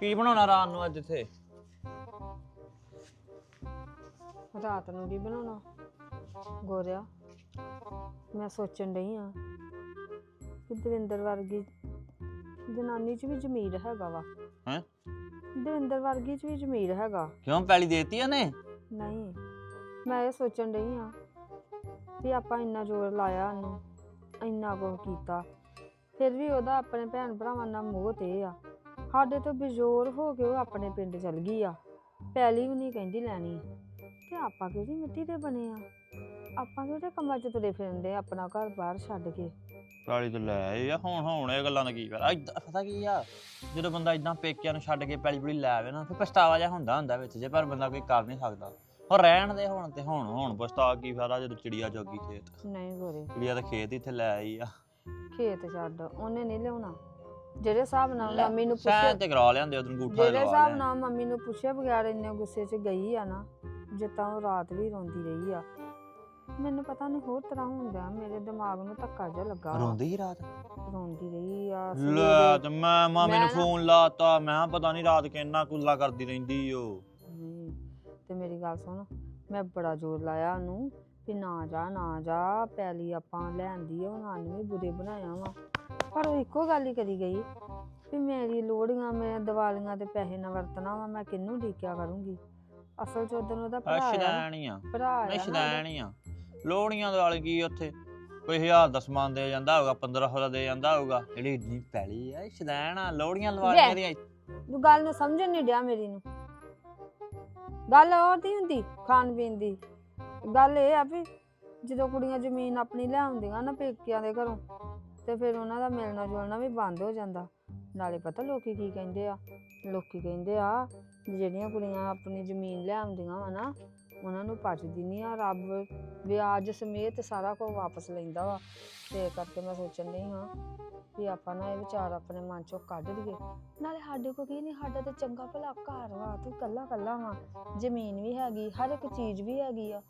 ਕੀ ਬਣਾਉਣਾ ਰਾਤ ਨੂੰ ਅੱਜ ਇੱਥੇ? ਰਾਤ ਨੂੰ ਕੀ ਬਣਾਉਣਾ? ਗੋਰਿਆ ਮੈਂ ਸੋਚਣ ਡਈ ਆ ਕਿ ਦਵਿੰਦਰ ਵਰਗੀ ਜਨਾਨੀ 'ਚ ਵੀ ਜ਼ਮੀਰ ਹੈਗਾ ਵਾ। ਹੈਂ? ਦਵਿੰਦਰ ਵਰਗੀ 'ਚ ਵੀ ਜ਼ਮੀਰ ਹੈਗਾ। ਕਿਉਂ ਪੈਲੀ ਦੇਤੀ ਉਹਨੇ? ਨਹੀਂ ਮੈਂ ਇਹ ਸੋਚਣ ਡਈ ਆ ਵੀ ਆਪਾਂ ਇੰਨਾ ਜ਼ੋਰ ਲਾਇਆ ਉਹਨੂੰ। ਇੰਨਾ ਕੁਝ ਕੀਤਾ। ਫਿਰ ਵੀ ਉਹਦਾ ਆਪਣੇ ਭੈਣ ਭਰਾਵਾਂ ਨਾਲ ਮੋਹ ਤੇ ਆ। ਸਾਡੇ ਤੋਂ ਬੇਜੋਰ ਹੋ ਕੇ ਉਹ ਆਪਣੇ ਪਿੰਡ ਚਲ ਗਈ ਆ। ਪੈਲੀ ਵੀ ਨਹੀਂ ਕਹਿੰਦੀ ਲੈਣੀ। ਤੇ ਆਪਾਂ ਕਿਹੜੀ ਮਿੱਟੀ ਦੇ ਬਣੇ ਆ? ਆਪਾਂ ਕਿਹੜੇ ਕੰਮਾਂ 'ਚ ਤੁਰੇ ਫਿਰਦੇ ਆ ਆਪਣਾ ਘਰ ਬਾਹਰ ਛੱਡ ਕੇ? ਪੈਲੀ ਤੇ ਲੈ ਆਏ ਆ, ਹੁਣ ਹੁਣ ਇਹ ਗੱਲਾਂ ਦਾ ਕੀ ਕਰ ਏਦਾਂ ਪਤਾ ਕੀ ਆ? ਜਦੋਂ ਬੰਦਾ ਇਦਾਂ ਪੇਕਿਆਂ ਨੂੰ ਛੱਡ ਕੇ ਪੈਲੀ ਪੁਲੀ ਲੈ ਆਵੇ ਨਾ, ਫਿਰ ਪਛਤਾਵਾ ਜਿਹਾ ਹੁੰਦਾ ਹੁੰਦਾ ਵਿੱਚ ਜੇ, ਪਰ ਬੰਦਾ ਕੋਈ ਕਰ ਨਹੀਂ ਸਕਦਾ। ਹੋਰ ਰਹਿਣ ਦੇ ਹੁਣ ਤੇ ਹੁਣ ਹੁਣ ਪਛਤਾ ਕੀ ਫਾਇਦਾ ਜਦੋਂ ਚਿੜੀਆ ਜੋਗੀ ਖੇਤ। ਨਹੀਂ ਗੋਰੇ ਚਿੜੀਆ ਤਾਂ ਖੇਤ ਹੀ ਇੱਥੇ ਲੈ ਆਈ ਆ। ਖੇਤ ਛੱਡ ਉਹਨੇ ਨਹੀਂ ਲਿਆਉਣਾ। ਜਿਹੜੇ ਹਿਸਾਬ ਨਾਲ ਲੈ, ਮੰਮੀ ਨੂੰ ਸੈਨ ਪੁੱਛਿਆ ਤੇ ਕਰਾ ਲਿਆਂਦੇ ਉਦੋਂ ਗੂਠਾ ਜਿਹੜੇ ਲਵਾ ਹਿਸਾਬ ਲਿਆ ਨਾਲ ਮੰਮੀ ਨੂੰ ਪੁੱਛਿਆ ਬਗੈਰ ਇੰਨੇ ਗੁੱਸੇ 'ਚ ਗਈ ਆ ਨਾ ਜਿੱਤਾਂ ਉਹ ਰਾਤ ਵੀ ਰੋਂਦੀ ਰਹੀ ਆ। ਮੈਨੂੰ ਪਤਾ ਨਹੀਂ ਹੋਰ ਤਰ੍ਹਾਂ ਹੁੰਦਾ ਮੇਰੇ ਦਿਮਾਗ ਨੂੰ ਧੱਕਾ ਜਿਹਾ ਲੱਗਾ। ਵਾ। ਰੋਂਦੀ ਹੀ ਰਾਤ? ਰੋਂਦੀ ਰਹੀ ਆ ਲੈ ਤੇ ਮੈਂ ਮਾਮੇ ਮੈਂ ਨੂੰ ਨਾ- ਫੋਨ ਲਾਤਾ ਮੈਂ ਕਿਹਾ ਪਤਾ ਨਹੀਂ ਰਾਤ ਕਿੰਨਾ ਕੁੱਲਾ ਕਰਦੀ ਰਹਿੰਦੀ ਓ। ਤੇ ਮੇਰੀ ਗੱਲ ਸੁਣ ਮੈਂ ਬੜਾ ਜ਼ੋਰ ਲਾਇਆ ਉਹਨੂੰ ਵੀ ਨਾ ਜਾ ਨਾ ਜਾ ਪੈਲੀ ਆਪਾਂ ਲੈਂਦੀ ਆ ਉਹਨਾਂ ਨੇ ਵੀ ਬੁਰੇ ਬਣਾਇਆ ਵਾ। ਪਰ ਉਹ ਇੱਕੋ ਗੱਲ ਹੀ ਕਰੀ ਗਈ ਵੀ ਮੇਰੀ ਲੋੜੀਆਂ ਮੈਂ ਦੀਵਾਲੀਆਂ ਤੇ ਪੈਸੇ ਨਾ ਵਰਤਣਾ ਵਾ ਮੈਂ ਕਿਹਨੂੰ ਢੀਕਿਆ ਕਰੂੰਗੀ? ਅਸਲ ਚ ਉਦੋਂ ਉਹਦਾ ਭਰਾ ਆ ਭਰਾ ਆ ਨਹੀਂ ਨਾ ਉਹਦਾ। ਸ਼ਦੈਣ ਹੀ ਆ ਲੋੜੀਆਂ ਦੇ ਵਾਲੇ ਕੀ ਉੱਥੇ? ਕੋਈ ਹਜ਼ਾਰ ਦਾ ਸਮਾਨ ਦੇ ਜਾਂਦਾ ਹੋਊਗਾ 1500 ਦਾ ਦੇ ਜਾਂਦਾ ਹੋਊਗਾ। ਜਿਹੜੀ ਇੰਨੀ ਪੈਲੀ ਆ ਆ ਲੋੜੀਆਂ ਲਵਾ ਲੈ। ਕੇ ਦੀਆਂ ਤੂੰ ਗੱਲ ਨੂੰ ਸਮਝਣ ਨਹੀਂ ਡਿਆ ਮੇਰੀ ਨੂੰ। ਗੱਲ ਹੋਰ ਨਹੀਂ ਹੁੰਦੀ, ਖਾਣ ਪੀਣ ਦੀ। ਗੱਲ ਇਹ ਆ ਵੀ ਜਦੋਂ ਕੁੜੀਆਂ ਜ਼ਮੀਨ ਆਪਣੀ ਲਿਆਉਂਦੀਆਂ ਨਾ ਪੇਕਿਆਂ ਦੇ ਘਰੋਂ, ਤੇ ਫਿਰ ਉਹਨਾਂ ਦਾ ਮਿਲਣਾ ਜੁਲਣਾ ਵੀ ਬੰਦ ਹੋ ਜਾਂਦਾ। ਨਾਲੇ ਪਤਾ ਲੋਕੀ ਕੀ ਕਹਿੰਦੇ ਆ? ਲੋਕੀ ਕਹਿੰਦੇ ਆ, ਜਿਹੜੀਆਂ ਕੁੜੀਆਂ ਆਪਣੀ ਜ਼ਮੀਨ ਲਿਆਉਂਦੀਆਂ ਵਾ ਨਾ ਉਹਨਾਂ ਨੂੰ ਪਚਦੀ ਨਹੀਂ ਆ ਰੱਬ ਵਿਆਜ ਸਮੇਤ ਸਾਰਾ ਕੁਝ ਵਾਪਸ ਲੈਂਦਾ ਵਾ। ਤੇ ਕਰਕੇ ਮੈਂ ਸੋਚਣ ਨਹੀਂ ਹਾਂ ਵੀ ਆਪਾਂ ਨਾ ਇਹ ਵਿਚਾਰ ਆਪਣੇ ਮਨ ਚੋਂ ਕੱਢ ਦਈਏ ਨਾਲੇ ਸਾਡੇ ਕੋ ਕੀ ਨਹੀਂ, ਸਾਡਾ ਤੇ ਚੰਗਾ ਭਲਾ ਘਰ ਵਾ, ਤੂੰ ਕੱਲਾ ਕੱਲਾ ਵਾ। ਜ਼ਮੀਨ ਵੀ ਹੈਗੀ, ਹਰ ਇੱਕ ਚੀਜ਼ ਵੀ ਹੈਗੀ ਆ।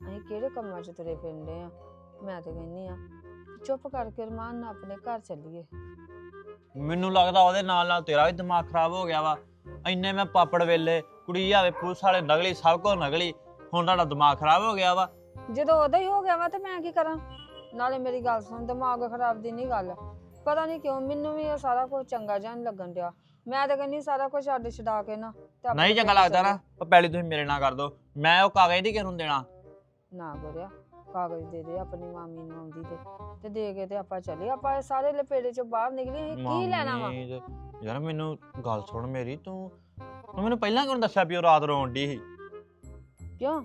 ਅਸੀਂ ਕਿਹੜੇ ਕੰਮਾਂ 'ਚ ਤੁਰੇ ਫਿਰਦੇ ਆ? ਮੈਂ ਤੇ ਕਹਿੰਨੀ ਆ ਚੁੱਪ ਕਰਕੇ ਰਮਾਨ ਨਾਲ ਆਪਣੇ ਘਰ ਚੱਲੀਏ। ਮੈਨੂੰ ਲੱਗਦਾ ਉਹਦੇ ਨਾਲ ਨਾਲ ਤੇਰਾ ਵੀ ਦਿਮਾਗ ਖਰਾਬ ਹੋ ਗਿਆ ਵਾ। ਇੰਨੇ ਮੈਂ ਪਾਪੜ ਵੇਲੇ, ਕੁੜੀ ਆਵੇ, ਪੁਲਿਸ ਵਾਲੇ ਨਗਲੀ, ਸਭ ਕੋ ਨਗਲੀ। ਹੁਣ ਤੁਹਾਡਾ ਦਿਮਾਗ ਖਰਾਬ ਹੋ ਗਿਆ ਵਾ। ਜਦੋਂ ਉਹਦਾ ਹੀ ਹੋ ਗਿਆ ਵਾ ਤੇ ਮੈਂ ਕੀ ਕਰਾਂ? ਨਾਲੇ ਮੇਰੀ ਗੱਲ ਸੁਣ ਦਿਮਾਗ ਖਰਾਬ ਦੀ ਨਹੀਂ ਗੱਲ। ਪਤਾ ਨਹੀਂ ਕਿਉਂ ਮੈਨੂੰ ਵੀ ਇਹ ਸਾਰਾ ਕੁਝ ਚੰਗਾ ਜਿਹਾ ਲੱਗਣ ਡਿਆ। ਮੈਂ ਤਾਂ ਕਹਿੰਨੀ ਸਾਰਾ ਕੁਝ ਛੱਡ ਛਡਾ ਕੇ ਨਾ ਤੇ ਆਪਣੇ ਨਹੀਂ ਚੰਗਾ ਲੱਗਦਾ ਨਾ। ਉਹ ਪਹਿਲੀ ਤੁਸੀਂ ਮੇਰੇ ਨਾਲ ਕਰ ਦੋ। ਮੈਂ ਉਹ ਕਾਗਜ਼ ਦੀ ਕਿਹਨੂੰ ਦੇਣਾ? ਨਾ ਗੋਰਿਆ ਕਾਗਜ਼ ਦੇ ਦੇ ਆਪਣੀ ਮਾਮੀ ਨੂੰ ਆਉਂਦੀ ਤੇ। ਤੇ ਦੇ ਕੇ ਤੇ ਆਪਾਂ ਚੱਲੇ। ਆਪਾਂ ਇਹ ਸਾਰੇ ਲਪੇੜੇ ਚੋਂ ਬਾਹਰ ਨਿਕਲੇ ਅਸੀਂ ਕੀ ਲੈਣਾ ਵਾ? ਮੰਮੀ ਯਾਰ ਮੈਨੂੰ ਗੱਲ ਸੁਣ ਮੇਰੀ ਤੂੰ ਤੂੰ ਮੈਨੂੰ ਪਹਿਲਾਂ ਕਿਉਂ ਨੀ ਦੱਸਿਆ ਵੀ ਉਹ ਰਾਤ ਰੋਣ ਦੀ ਸੀ? ਕਿਉਂ?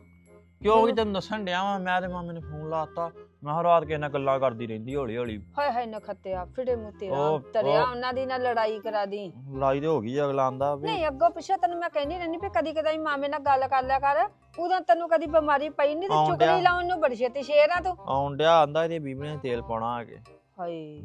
ਕਿਉਂ? ਵੀ ਮੈਨੂੰ- ਤੈਨੂੰ ਦੱਸਣ ਡਿਆ ਵਾਂ ਮੈਂ ਤੇ ਮਾਮੇ ਨੇ ਫੋਨ ਲਾਤਾ ਮੈਂ ਕਿਹਾ ਰਾਤ ਕਿਸੇ ਨਾਲ ਗੱਲਾਂ ਕਰਦੀ ਰਹਿੰਦੀ ਹੌਲੀ ਹੌਲੀ। ਹਾਏ ਹਾਏ ਨਖੱਤਿਆ ਫਿੜੇ ਮੂੰਹ ਤੇਰਾ ਉਹ- ਤਰਿਆ ਉਹ- ਉਹਨਾਂ ਦੀ ਨਾਲ ਲੜਾਈ ਕਰਾ ਦੀ। ਲੜਾਈ ਤੇ ਹੋ ਗਈ ਅਗਲਾ ਆਂਦਾ ਵੀ। ਨਹੀਂ ਅੱਗੋਂ ਪਿੱਛੇ ਤੈਨੂੰ ਮੈਂ ਕਹਿੰਦੀ ਰਹਿੰਦੀ ਵੀ ਕਦੀ ਕਦਾਈ ਮਾਮੇ ਨਾਲ ਗੱਲ ਕਰ ਲਿਆ ਕਰ। ਉਦੋਂ ਤੈਨੂੰ ਕਦੀ ਬਿਮਾਰੀ ਪਈ ਨਹੀਂ ਤੇ ਆਉਣ ਡਿਆ। ਚੁਗਲੀ ਲਾਉਣ ਨੂੰ ਬੜੀ ਛੇਤੀ ਸ਼ੇਰ ਆ ਤੂੰ। ਆਉਣ ਡਿਆ ਆਂਦਾ ਇਹਦੇ ਬੀਬੀ ਨੇ ਤੇਲ ਪਾਉਣਾ ਆ ਕੇ। ਹਾਏ।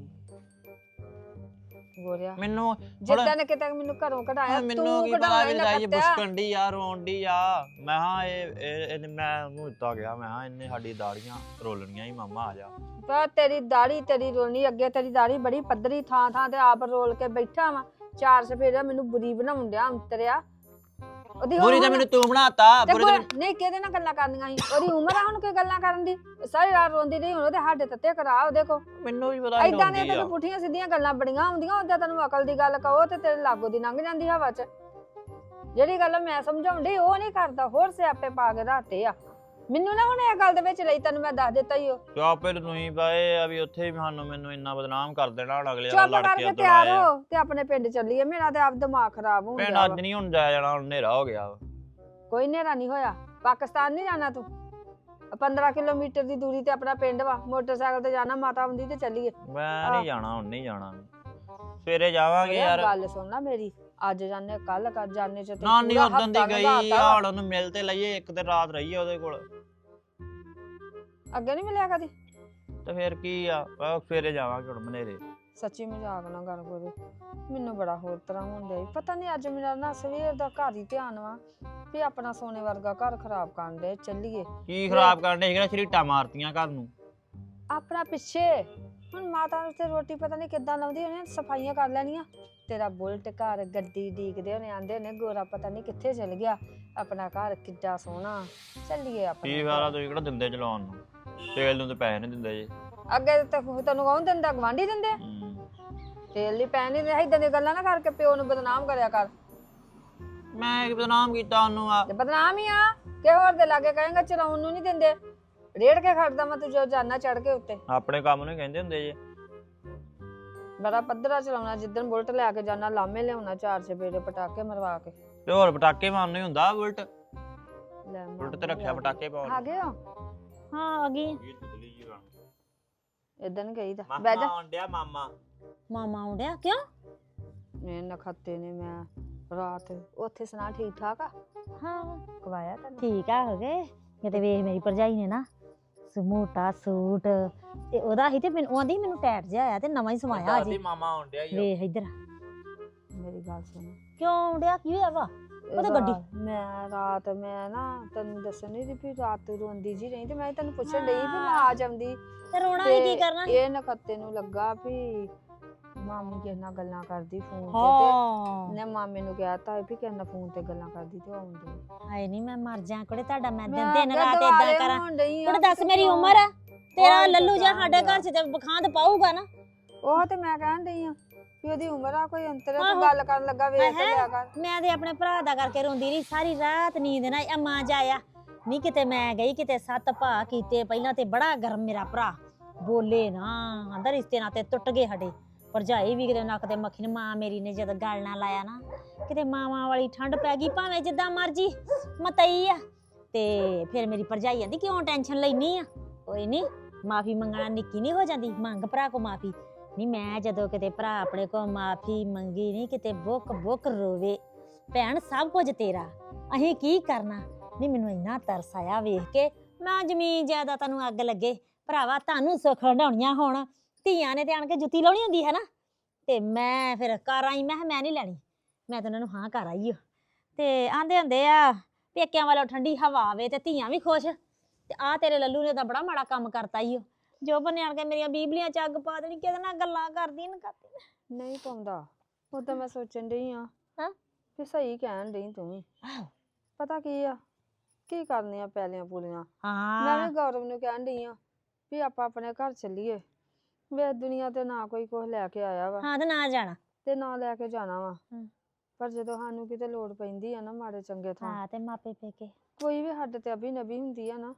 ਗੋਰਿਆ। ਮੈਨੂੰ ਜਿੱਦਾਂ ਨੇ ਕਿਤੇ ਮੈਨੂੰ ਘਰੋਂ ਕਢਾਇਆ ਮੈਨੂੰ ਤੂੰ ਕੀ ਪਤਾ ਕਢਾਉਣਾ ਵੀ ਹੀ ਲੜਾਈ ਨਖੱਤਿਆ ਬੁਸਕਣ ਦੀ ਆ ਰੋਣ ਦੀ ਆ। ਮੈਂ ਹਾਂ ਇਹ ਇਹ- ਇਹਨੇ ਮੈਂ ਉਹਨੂੰ ਦਿੱਤਾ ਗਿਆ ਮੈਂ ਹਾਂ ਇਹਨੇ ਸਾਡੀ ਦਾੜੀਆਂ ਰੋਲਣੀਆਂ ਹੀ ਮਾਮਾ ਆ ਜਾ। ਪਰ ਤੇਰੀ ਦਾੜੀ ਤੇਰੀ ਰੋਣੀ ਅੱਗੇ ਤੇਰੀ ਦਾੜੀ ਬੜੀ ਪੱਧਰੀ ਥਾਂ ਥਾਂ ਤੇ ਆਪ ਰੋਲ ਕੇ ਬੈਠਾ ਵਾ। ਚਾਰ ਸਫੇਰਾ ਮੈਨੂੰ ਬੁਰੀ ਬਣਾਉਣ ਡਿਆ ਅੰਤਰਿਆ। ਉਹਦੀ ਬੁਰੀ ਤਾਂ ਮੈਨੂੰ ਤੂੰ ਬਣਾਤਾ ਤੇ ਬੁਰੀ ਤਾਂ ਕੋਈ- ਨਹੀਂ ਕਿਹਦੇ ਨਾਲ ਗੱਲਾਂ ਕਰਨੀਆਂ ਸੀ? ਉਹਦੀ ਉਮਰ ਆ ਹੁਣ ਕੋਈ ਗੱਲਾਂ ਕਰਨ ਦੀ? ਸਾਰੀ ਰਾਤ ਰੋਂਦੀ ਰਹੀ ਹੁਣ ਉਹਦੇ ਸਾਡੇ ਤੱਤੇ ਕਰਾ ਉਹਦੇ ਕੋ ਮੈਨੂੰ- ਵੀ ਪਤਾ ਐਦਾਂ ਰੋਂਦੀ ਆ। ਤੈਨੂੰ ਪੁੱਠੀਆਂ ਸਿੱਧੀਆਂ ਗੱਲਾਂ ਬੜੀਆਂ ਆਉਂਦੀਆਂ ਉਹਦਾ ਤੈਨੂੰ ਅਕਲ ਦੀ ਗੱਲ ਕਹੋ ਤੇ ਤੇਰੇ ਲਾਗੋ ਦੀ ਲੰਘ ਜਾਂਦੀ ਹਵਾ 'ਚ। ਜਿਹੜੀ ਗੱਲ ਮੈਂ ਸਮਝਾਉਂਦੀ ਉਹ ਨਹੀਂ ਕਰਦਾ ਹੋਰ ਸਿਆਪੇ ਪਾ ਕੇ ਰਾਤੇ ਆ। ਮੈਨੂੰ ਨਾ ਹੁਣ ਇਹ ਗੱਲ ਦੇ ਵਿੱਚ ਲਈ ਤੈਨੂੰ ਮੈਂ ਦੱਸ ਦਿੱਤਾ ਹੀ ਉਹ ਤੇ ਆਪੇ ਤੁਸੀਂ ਪਏ ਆ ਵੀ ਉੱਥੇ ਵੀ ਸਾਨੂੰ ਮੈਨੂੰ ਇੰਨਾ ਬਦਨਾਮ ਕਰ ਦੇਣਾ ਹੁਣ ਅਗਲੇ ਚੁੱਪ ਲੜ ਕੇ ਕਰਕੇ ਉੱਧਰ ਤਿਆਰ ਆਏ ਆ। ਹੋ ਤੇ ਆਪਣੇ ਪਿੰਡ ਚੱਲੀਏ ਮੇਰਾ ਤੇ ਆਪ ਦਿਮਾਗ ਖਰਾਬ ਹੋ ਗਿਆ ਅੱਜ ਵਾ। ਨਹੀਂ ਹੁਣ ਜਾਇਆ ਜਾਣਾ ਹੁਣ ਹਨੇਰਾ ਹੋ ਗਿਆ ਵਾ। ਕੋਈ ਨੇਰਾ ਨਹੀਂ ਹੋਇਆ ਪਾਕਿਸਤਾਨ ਨਹੀਂ ਜਾਣਾ ਤੂੰ 15 ਕਿਲੋਮੀਟਰ ਦੀ ਦੂਰੀ ਤੇ ਆਪਣਾ ਪਿੰਡ ਵਾ ਮੋਟਰਸਾਈਕਲ ਤੇ ਜਾਣਾ ਮਾਤਾ ਹੁੰਦੀ ਤੇ ਚੱਲੀਏ ਮੈਂ ਆਹ। ਨਹੀਂ ਜਾਣਾ ਹੁਣ ਨਹੀਂ ਜਾਣਾ ਸਵੇਰੇ ਜਾਵਾਂਗੇ ਯਾਰ ਯਾਰ ਗੱਲ ਸੁਣ ਨਾ ਮੇਰੀ ਅੱਜ ਜਾਣੇ ਕੱਲ ਕਰ ਜਾਣੇ ਚ ਤੇ ਨਾਨੀ ਪੂਰਾ ਉਦੋਂ ਦੀ ਹਫ਼ਤਾ ਗਈ ਲੰਘਾਤਾ ਵਾ। ਹਾਲ ਉਹਨੂੰ ਮਿਲ ਤੇ ਲਈਏ ਇੱਕ ਤੇ ਰਾਤ ਰਹੀਏ ਉਹਦੇ ਕੋਲ ਅੱਗੇ ਨਹੀਂ ਮਿਲਿਆ ਕਦੀ? ਤੇ ਫਿਰ ਕੀ ਆ? ਆਹ ਸਵੇਰੇ ਜਾਵਾਂਗੇ ਹੁਣ ਮਨੇਰੇ। ਸੱਚੀ ਮਜ਼ਾਕ ਨਾ ਕਰ ਕੋਰੇ ਮੈਨੂੰ ਬੜਾ ਹੋਰ ਤਰ੍ਹਾਂ ਹੁੰਦਾ ਈ ਪਤਾ ਨਹੀਂ ਅੱਜ ਮੇਰਾ ਨਾ ਸਵੇਰ ਦਾ ਘਰ ਹੀ ਧਿਆਨ ਵਾ ਵੀ ਆਪਣਾ ਸੋਨੇ ਵਰਗਾ ਘਰ ਖਰਾਬ ਕਰਨ ਦੇ ਚੱਲੀਏ। ਕੀ ਖਰਾਬ ਕਰਨ ਦੇ ਕਿਹੜਾ ਸ਼ਰੀਟਾ ਮਾਰਤੀਆਂ ਘਰ ਨੂੰ? ਆਪਣਾ ਪਿੱਛੇ। ਹੁਣ ਮਾਤਾ ਨੂੰ ਤੇ ਰੋਟੀ ਪਤਾ ਨਹੀਂ ਕਿੱਦਾਂ ਲਾਉਂਦੀ ਉਹਨੇ ਸਫਾਈਆਂ ਕਰ ਲੈਣੀਆਂ। ਤੇਰਾ ਬੁਲਟ ਘਰ ਗੱਡੀ ਡੀਕਦੇ ਉਹਨੇ ਆਂਦੇ ਨੇ ਗੋਰਾ ਪਤਾ ਨਹੀਂ ਕਿੱਥੇ ਚਲ ਗਿਆ। ਆਪਣਾ ਘਰ ਕਿੱਡਾ ਸੋਹਣਾ। ਚੱਲੀਏ ਆਪਣੇ। ਕੀ ਘਰ। ਫਾਇਦਾ ਤੁਸੀਂ ਕਿਹੜਾ ਦਿੰਦੇ ਚਲਾਉਣ ਨੂੰ? ਤੇਲ ਨੂੰ ਤੇ ਪੈਸੇ ਨਹੀਂ ਦਿੰਦੇ ਜੀ। ਅੱਗੇ ਤੇ ਤੈਨੂੰ ਕੌਣ ਦਿੰਦਾ ਗਵਾਂਢੀ ਦਿੰਦੇ। ਤੇਲ ਲਈ ਪੈਣ ਨਹੀਂ ਇਦਾਂ ਦੀਆਂ ਗੱਲਾਂ ਨਾ ਕਰਕੇ ਪਿਓ ਨੂੰ ਬਦਨਾਮ ਕਰਿਆ ਕਰ। ਮੈਂ ਕੀ ਬਦਨਾਮ ਕੀਤਾ ਉਹਨੂੰ ਆ। ਤੇ ਬਦਨਾਮ ਹੀ ਆ। ਕਿ ਹੋਰ ਦੇ ਲਾਗੇ ਕਹੇਗਾ ਚਲਾਉਣ ਨੂੰ ਨਹੀਂ ਦਿੰਦੇ। ਰੇੜ ਕੇ ਖੜਦਾ ਮੈਂ ਤੂੰ ਜੋ ਜਾਨਾ ਚੜ ਕੇ ਉੱਤੇ। ਆਪਣੇ ਕੰਮ ਨੂੰ ਹੀ ਕਹਿੰਦੇ ਹੁੰਦੇ ਜੀ। ਬੜਾ ਪੱਧਰਾ ਚਲਾਉਣਾ ਜਿੱਦਣ ਬੁਲਟ ਲੈ ਕੇ ਜਾਣਾ ਲਾਮੇ ਲਿਆਉਣਾ ਚਾਰ ਚਪੇੜੇ ਪਟਾਕੇ ਮਰਵਾ ਕੇ। ਤੇ ਹੋਰ ਪਟਾਕੇ ਮਾਰਨ ਹੁੰਦਾ ਬੁਲਟ? ਲੈ ਬੁਲਟ ਤੇ ਰੱਖਿਆ ਪਟਾਕੇ ਪਾਉਣ। ਆ ਗਏ ਹੋ? ਹਾਂ ਆ ਗਈ। ਇਦਾਂ ਨਹੀਂ ਕਹੀਦਾ। ਬਹਿ ਜਾ। ਆਂਡਿਆ ਮਾਮਾ। ਮਾਮਾ ਆਉਂਦਿਆ ਕਿਉਂ? ਇਹ ਨਖੱਤੇ ਨੇ ਮੈਂ ਰਾਤ ਉੱਥੇ ਸੁਣਾ ਠੀਕ ਠਾਕ ਆ? ਹਾਂ। ਕਵਾਇਆ ਤੈਨੂੰ? ਠੀਕ ਆ ਹੋ ਗਏ। ਕਿਤੇ ਵੇਖ ਮੇਰੀ ਭਰਜਾਈ ਨੇ ਨਾ ਸਮੋਟਾ ਸੂਟ ਤੇ ਉਹਦਾ ਹੀ ਤੇ ਮੈਨੂੰ ਆਂਦੀ ਮੈਨੂੰ ਟੈਟ ਜਿਹਾ ਆਇਆ ਤੇ ਨਵਾਂ ਹੀ ਸਮਾਇਆ ਅਜੇ। ਮਾਮਾ ਆਂਡਿਆ ਵੇਖ ਇੱਧਰ। ਮੇਰੀ ਗੱਲ ਸੁਣ। ਕਿਉਂ ਆਉਂਦਿਆ ਕੀ ਹੋਇਆ ਵਾ? ਉਹ ਤਾਂ ਗੱਡੀ- ਮੈਂ ਰਾਤ ਮੈਂ ਨਾ ਤੈਨੂੰ ਦੱਸਣ ਨਹੀਂ ਦੀ ਵੀ ਰਾਤ ਰੋਂਦੀ ਜੀ ਰਹੀ ਤੇ ਮੈਂ ਤੈਨੂੰ ਪੁੱਛਣ ਡਈ ਵੀ ਮੈਂ ਆ ਜਾਂਦੀ। ਤੇ ਰੋਣਾ ਹੀ ਕੀ ਕਰਨਾ? ਇਹ ਨਖੱਤੇ ਨੂੰ ਲੱਗਾ ਵੀ ਮਾਮੀ ਕਿਸ ਨਾਲ ਗੱਲਾਂ ਕਰਦੀ ਫੋਨ ਤੇ ਤੇ ਨੇ ਮਾਮੇ ਨੂੰ ਕਿਹਾ ਤਾਂ ਵੀ ਕਿਸ ਨਾਲ ਫੋਨ ਤੇ ਗੱਲਾਂ ਕਰਦੀ ਤੇ ਆਉਂਦੀ। ਹਾਏ ਨਹੀਂ ਮੈਂ ਮਰ ਜਾ ਕੁੜੇ ਤੁਹਾਡਾ ਮੈਂ ਦਿਨ ਦਿਨ ਰਾਤ ਇਦਾਂ ਕਰਾਂ। ਕੁੜੇ ਦੱਸ ਵੀ ਮੇਰੀ? ਉਮਰ? ਆ ਤੇਰਾ ਲੱਲੂ ਕਹਿਣ ਸਾਡੇ। ਘਰ 'ਚ ਤੇ ਬਖਾਂਦ ਪਾਊਗਾ ਨਾ। ਉਹ ਤੇ ਮੈਂ ਕਹਿਣ ਡਈ ਆ। ਵੀ ਉਹਦੀ ਉਮਰ ਆ ਕੋਈ ਅੰਤਰ ਆ। ਤੂੰ ਗੱਲ ਕਰਨ ਲੱਗਾ ਵੇਖ? ਲਿਆ ਕਰ। ਮੈਂ ਤੇ ਆਪਣੇ ਭਰਾ ਦਾ ਕਰਕੇ ਰੋਂਦੀ ਰਹੀ ਸਾਰੀ ਰਾਤ ਨੀਂਦ ਨਾ ਅੰਮਾ ਜਾਇਆ। ਨਹੀਂ ਕਿਤੇ ਮੈਂ ਗਈ ਕਿਤੇ ਸੱਤ ਭਾ ਕੀਤੇ ਪਹਿਲਾਂ ਤੇ ਬੜਾ ਗਰਮ ਮੇਰਾ ਭਰਾ। ਬੋਲੇ ਨਾ ਆਂਦਾ ਰਿਸ਼ਤੇ ਨਾਤੇ ਟੁੱਟ ਗਏ ਸਾਡੇ। ਭਰਜਾਈ ਵੀ ਕਿਤੇ ਨੱਕ ਤੇ ਮੱਖੀ ਨੇ ਮਾਂ ਮੇਰੀ ਨੇ ਜਦ ਗੱਲ ਨਾ ਲਾਇਆ ਨਾ ਕਿਤੇ ਮਾਵਾਂ ਵਾਲੀ ਠੰਡ ਪੈ ਗਈ ਭਾਵੇਂ ਜਿੱਦਾਂ ਮਰਜ਼ੀ ਮਤਈ ਆ। ਤੇ ਫਿਰ ਮੇਰੀ ਭਰਜਾਈ ਆਂਦੀ ਕਿਉਂ ਟੈਨਸ਼ਨ ਲੈਣੀ ਆ? ਕੋਈ ਨਹੀਂ ਮਾਫੀ ਮੰਗਣਾ ਨਿੱਕੀ ਨਹੀਂ ਹੋ ਜਾਂਦੀ ਮੰਗ ਭਰਾ ਕੋ ਮਾਫੀ। ਨਹੀਂ ਮੈਂ ਜਦੋਂ ਕਿਤੇ ਭਰਾ ਆਪਣੇ ਕੋ ਮਾਫੀ ਮੰਗੀ ਨਹੀਂ ਕਿਤੇ ਬੁੱਕ ਬੁੱਕ ਰੋਵੇ। ਭੈਣ, ਸਭ ਕੁਝ ਤੇਰਾ। ਅਸੀਂ ਕੀ ਕਰਨਾ? ਨਹੀਂ ਮੈਨੂੰ ਇੰਨਾ ਤਰਸ ਆਇਆ ਵੇਖ ਕੇ। ਮੈਂ, ਜ਼ਮੀਨ ਜਾਇਦਾਦਾਂ ਨੂੰ ਅੱਗ ਲੱਗੇ। ਭਰਾਵਾ, ਤੁਹਾਨੂੰ ਸੁੱਖ ਹੰਡਾਉਣੀਆਂ ਹੋਣ। ਧੀਆਂ ਨੇ ਤੇ ਆਣ ਕੇ ਜੁੱਤੀ ਲਾਉਣੀ ਹੁੰਦੀ, ਹੈ ਨਾ? ਤੇ ਮੈਂ ਫਿਰ ਘਰ ਆਈ, ਮੈਂ ਕਿਹਾ ਮੈਂ ਨਹੀਂ ਲੈਣੀ। ਮੈਂ ਤਾਂ ਉਹਨਾਂ ਨੂੰ ਹਾਂ ਕਰ ਆਈ ਓ। ਤੇ ਆਂਦੇ ਹੁੰਦੇ ਆ, ਪੇਕਿਆਂ ਵਾਲੋਂ ਠੰਡੀ ਹਵਾ ਆਵੇ ਤੇ ਧੀਆਂ ਵੀ ਖੁਸ਼। ਤੇ ਆ ਤੇਰੇ ਲੱਲੂ ਨੇ ਤਾਂ ਬੜਾ ਮਾੜਾ ਕੰਮ ਕਰਤਾ ਈ ਓ। ਜੋ ਬਨੇ ਆਣ ਕੇ ਮੇਰੀਆਂ ਬੀਬਲੀਆਂ ਚ ਅੱਗ ਪਾ ਦੇਣੀ ਕਿਹਦੇ ਨਾਲ ਗੱਲਾਂ ਕਰਦੀ ਨਾ ਕਰਦੀ ਨਹੀਂ ਪਾਉਂਦਾ ਉਹ ਤਾਂ ਮੈਂ ਸੋਚਣ ਡਈ ਆ। ਹਾਂ? ਸਹੀ ਕਹਿਣ ਡਈ ਤੂੰ ਵੀ। ਪਤਾ ਕੀ ਆ? ਕੀ ਕਰਨੀਆਂ ਪੈਲੀਆਂ ਪੂਲੀਆਂ? ਮੈਂ ਹਾਂ ਵੀ ਗੌਰਵ ਨੂੰ ਕਹਿਣ ਡਈ ਆ ਵੀ ਆਪਾਂ ਆਪਣੇ ਘਰ ਚੱਲੀਏ। ਵੇ ਦੁਨੀਆ ਤੇ ਨਾ ਕੋਈ ਕੁਝ ਲੈ ਕੇ ਆਇਆ ਵਾ। ਹਾਂ ਤੇ ਨਾ ਜਾਣਾ। ਤੇ ਨਾ ਲੈ ਕੇ ਜਾਣਾ ਵਾ। ਪਰ ਜਦੋਂ ਸਾਨੂੰ ਕਿਤੇ ਲੋੜ ਪੈਂਦੀ ਆ ਨਾ ਮਾੜੇ ਚੰਗੇ ਥਾਂ ਹਾਂ ਤੇ ਮਾਪੇ ਪੇਕੇ। ਕੋਈ ਵੀ ਸਾਡੇ ਤੇ ਅਭੀ ਨਬੀ ਹੁੰਦੀ ਆ ਨਾ